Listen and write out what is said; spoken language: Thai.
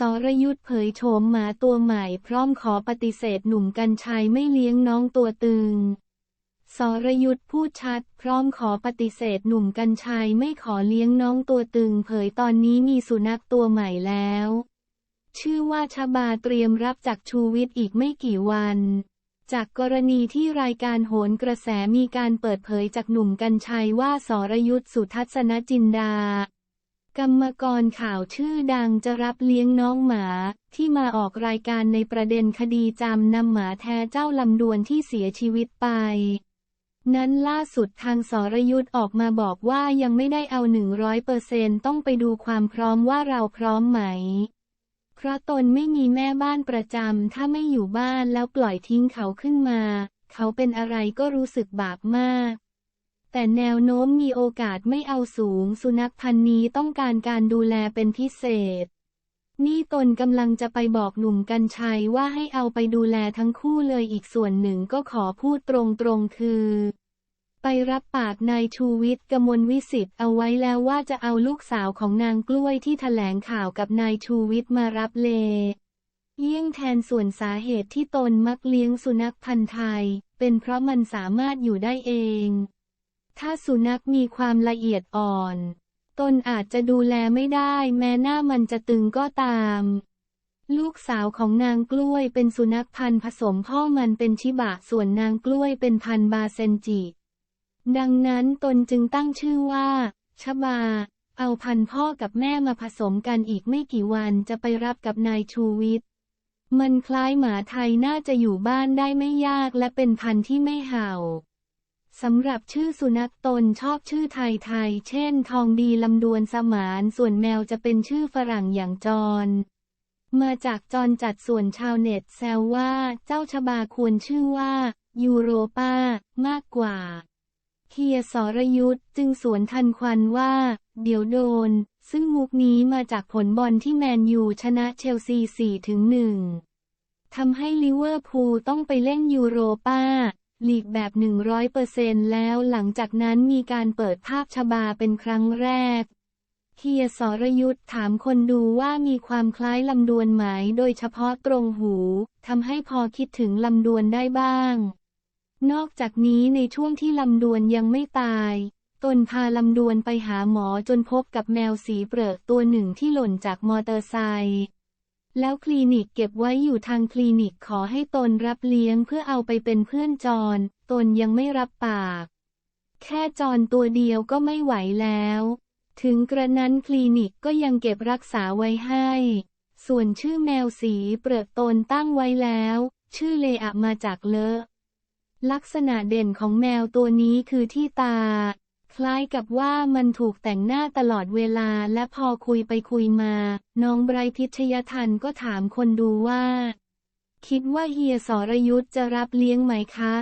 สรยุทธเผยโฉมหมาตัวใหม่พร้อมขอปฏิเสธหนุ่มกัญชัยไม่เลี้ยงน้องตัวตึง สรยุทธพูดชัด พร้อมขอปฏิเสธหนุ่มกัญชัยไม่ขอเลี้ยงน้องตัวตึง เผยตอนนี้มีสุนัขตัวใหม่แล้ว ชื่อว่าชบาเตรียมรับจากชูวิทย์อีกไม่กี่วัน จากกรณีที่รายการโหนกระแสมีการเปิดเผยจากหนุ่มกัญชัยว่าสรยุทธสุทัศนจินดา กรรมกรข่าวชื่อดังจะรับเลี้ยงน้องหมา ที่มาออกรายการในประเด็นคดีจำนำหมาแท้เจ้าลำดวนที่เสียชีวิตไป นั้นล่าสุดทางสรยุทธออกมาบอกว่ายังไม่ได้เอาหนึ่งร้อยเปอร์เซนต้องไปดูความพร้อมว่าเราพร้อมไหม เพราะตนไม่มีแม่บ้านประจำถ้าไม่อยู่บ้านแล้วปล่อยทิ้งเขาขึ้นมา เขาเป็นอะไรก็รู้สึกบาปมาก แต่แนวโน้มมีโอกาสไม่เอาสูง สุนัขพันธุ์นี้ต้องการการดูแลเป็นพิเศษ นี่ตนกำลังจะไปบอกหนุ่มกัญชัยว่าให้เอาไปดูแลทั้งคู่เลยอีกส่วนหนึ่งก็ขอพูดตรงๆคือ ไปรับปากนายชูวิทย์กมลวิสิทธิ์เอาไว้แล้วว่าจะเอาลูกสาวของนางกล้วยที่แถลงข่าวกับนายชูวิทย์มารับเลเยี่ยงแทนส่วนสาเหตุที่ตนมักเลี้ยงสุนัขพันธ์ไทย เป็นเพราะมันสามารถอยู่ได้เอง ถ้าสุนัขมีความละเอียดอ่อน ตนอาจจะดูแลไม่ได้แม้หน้ามันจะตึงก็ตาม ลูกสาวของนางกล้วยเป็นสุนัขพันธุ์ผสมพ่อมันเป็นชิบะส่วนนางกล้วยเป็นพันธุ์บาเซนจิ ดังนั้นตนจึงตั้งชื่อว่า ชบา เอาพันธุ์พ่อกับแม่มาผสมกันอีกไม่กี่วันจะไปรับกับนายชูวิทย์มันคล้ายหมาไทยน่าจะอยู่บ้านได้ไม่ยากและเป็นพันธุ์ที่ไม่เห่า สำหรับชื่อสุนัขตนชอบชื่อไทยๆ เช่น ทองดีลำดวนสมาน ส่วนแมวจะเป็นชื่อฝรั่งอย่างจอนมาจากจอนจัดส่วนชาวเน็ตแซวว่าเจ้าชบาควรชื่อว่า ยูโรปามากกว่าเฮียสรยุทธจึงสวนทันควันว่า เดี๋ยวโดน ซึ่งมุกนี้มาจากผลบอลที่แมนยูชนะเชลซี4ถึง1ทำให้ลิเวอร์พูลต้องไปเล่นยูโรปา ลีกแบบ 100%แล้วหลังจากนั้นมีการเปิดภาพชบาเป็นครั้งแรกเฮียสรยุทธ์ถามคนดูว่ามีความคล้ายลำดวนไหมโดยเฉพาะตรงหูทำให้พอคิดถึงลำดวนได้บ้าง นอกจากนี้ในช่วงที่ลำดวนยังไม่ตาย ตนพาลำดวนไปหาหมอจนพบกับแมวสีเปลือกตัวหนึ่งที่หล่นจากมอเตอร์ไซค์ แล้วคลินิกเก็บไว้อยู่ทางคลินิกขอให้ตนรับเลี้ยงเพื่อเอาไปเป็นเพื่อนจร ตนยังไม่รับปาก แค่จรตัวเดียวก็ไม่ไหวแล้ว ถึงกระนั้นคลินิกก็ยังเก็บรักษาไว้ให้ ส่วนชื่อแมวสีเปลือกตนตั้งไว้แล้ว ชื่อเลอะมาจากเลอะ ลักษณะเด่นของแมวตัวนี้คือที่ตา คล้ายกับว่ามันถูกแต่งหน้าตลอดเวลาและพอคุยไปคุยมา น้องไบรท์พิชยทันก็ถามคนดูว่า คิดว่าเฮียสรยุทธจะรับเลี้ยงไหมคะ